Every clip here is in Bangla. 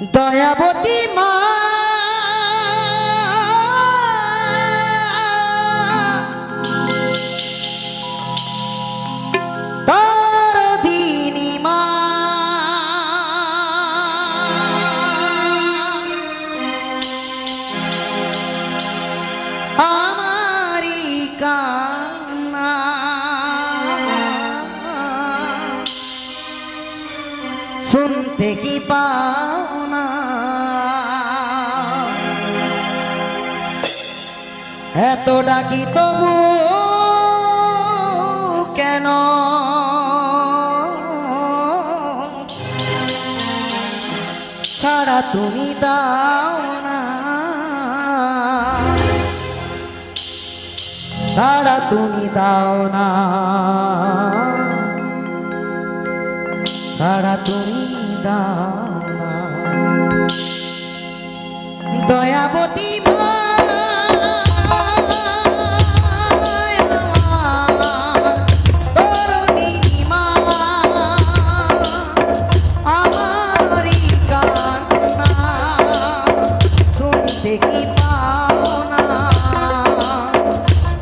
দয়াবতী মা। শুনতে কি পাও এত ডাকি তবু কেন? সারা তুমি দাও না। সারা তুমি দাও না। সারা তুমি দাও না। দয়াবতী মা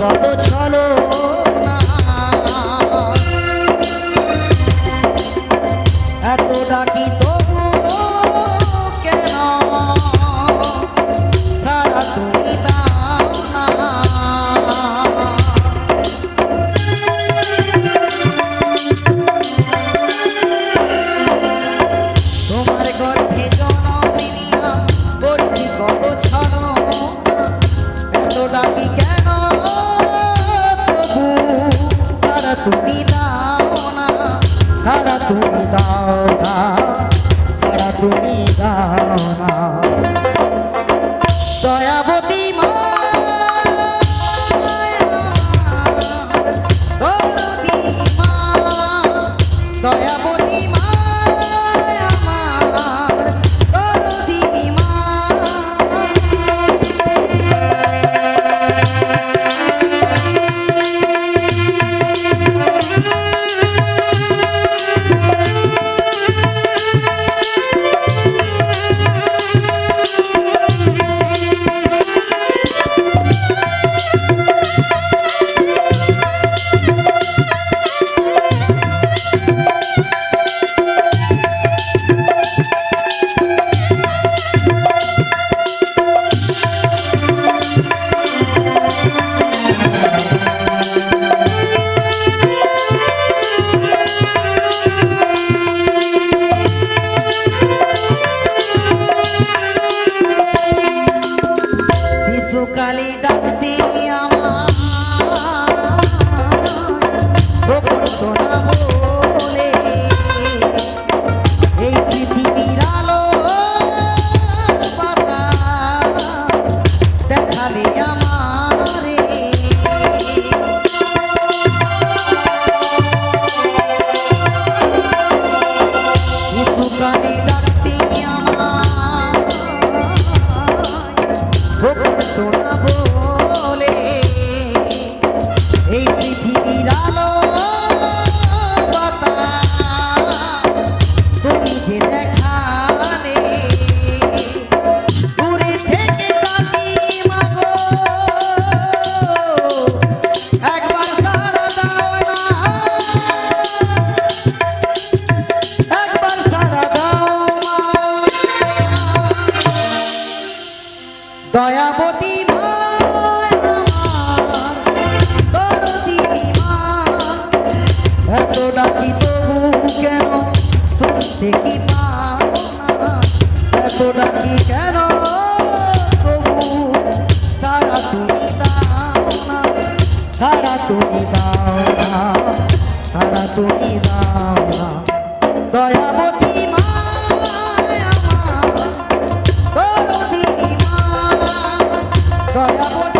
কত ছলো দাও না সারা তুমি দাও না। ভক্ত শোনাবো। এত ডাকি কেন? শুনতে কি পাবো না? এত ডাকি কেন? তবু সারা দাও না। সারা তুমি দাও না। দয়াবতী মা দয়াবতী